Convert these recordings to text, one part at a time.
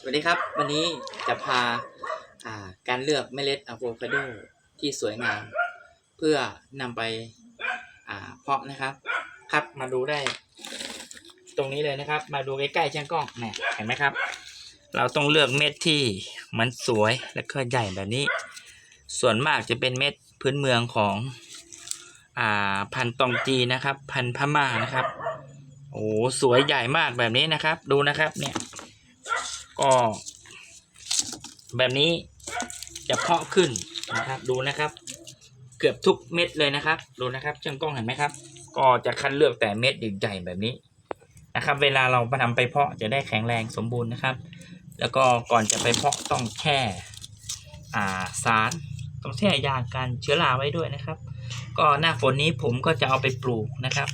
สวัสดีครับ วันนี้จะพาาการเลือกเมล็ดอะโวคาโดที่สวยงาม เพื่อนำไปเพาะนะครับ ครับมาดูได้ ตรงนี้เลยนะครับ มาดูใกล้ๆช่างกล้องเนี่ยเห็นไหมครับ เราต้องเลือกเม็ดที่มันสวยและก็ใหญ่แบบนี้ ส่วนมากจะเป็นเม็ดพื้นเมืองของอ่าพันธุ์ตองจีนะครับ พันธุ์พม่านะครับโอ้สวยใหญ่มากแบบนี้นะครับ ดูนะครับเนี่ย ก็แบบนี้จะเพาะขึ้นนะครับ ดูนะครับ เกือบทุกเม็ดเลยนะครับ ดูนะครับช่างกล้องเห็นไหมครับ ก็จะคัดเลือกแต่เม็ดใหญ่ๆแบบนี้นะครับ เวลาเราไปทำไปเพาะจะได้แข็งแรงสมบูรณ์นะครับ แล้วก็ก่อนจะไปเพาะต้องแช่อ่าสารต้องแช่ยากันเชื้อราไว้ด้วยนะครับ ก็หน้าฝนนี้ผมก็จะเอาไปปลูกนะครับ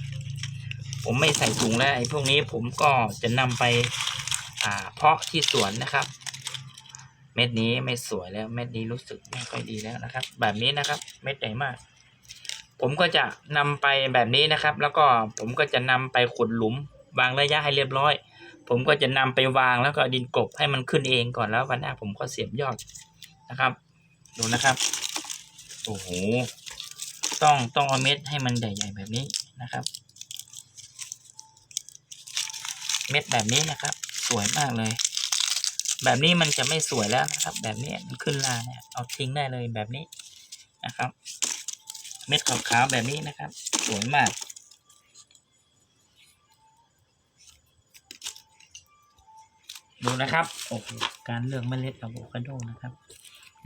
ผมไม่ใส่ถุงแล้วไอ้พวกนี้ผมก็จะนำไปาเพาะที่สวนนะครับ เม็ดนี้ไม่สวยแล้วเม็ดนี้รู้สึกไม่ค่อยดีแล้วนะครับ แบบนี้นะครับ เม็ดใหญ่มาก ผมก็จะนำไปแบบนี้นะครับ แล้วก็ผมก็จะนำไปขุดหลุม วางระยะให้เรียบร้อย ผมก็จะนำไปวางแล้วก็ดินกบให้มันขึ้นเองก่อนแล้ววันหน้าผมก็เสียบยอดนะครับ ดูนะครับโอ้โหต้องต้องเอาเม็ดให้มันใหญ่ๆแบบนี้นะครับ เม็ดแบบนี้นะครับ สวยมากเลย แบบนี้มันจะไม่สวยแล้วนะครับ แบบนี้มันขึ้นลาเนี่ยเอาทิ้งได้เลยแบบนี้นะครับ เม็ดขาวๆแบบนี้นะครับ สวยมากดูนะครับโอ้โหการเลือกเมล็ดอะโวคาโดนะครับ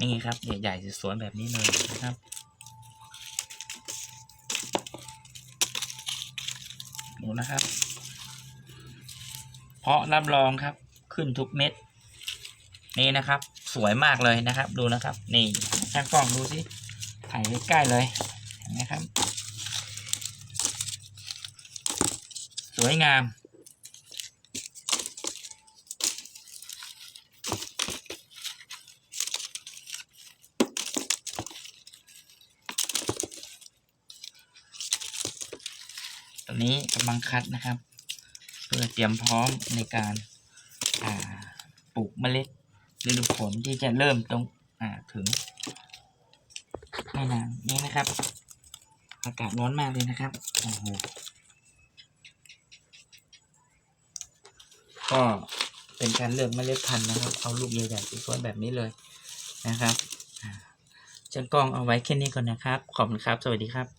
นี่ครับใหญ่ๆสวยๆแบบนี้เลยนะครับ ดูนะครับาะรับรองครับ ขึ้นทุกเม็ด นี่นะครับ สวยมากเลยนะครับ ดูนะครับ นี่ช่างกล้องดูสิถ่ายใกล้ๆเลยเห็นไหมครับ สวยงามตอนนี้กำลังคัดนะครับ เพื่อเตรียมพร้อมในการาปลูกเมล็ดฤดูฝนที่จะเริ่มตรงถึงไม่นานนี้นะครับ อากาศร้อนมากเลยนะครับโอ้โหก็เป็นการเลือกเมล็ดพันธุ์นะครับ เอาลูกใหญ่ๆสวยๆแบบนี้เลยนะครับอ่าช่างกล้องเอาไว้แค่นี้ก่อนนะครับ ขอบคุณครับ สวัสดีครับ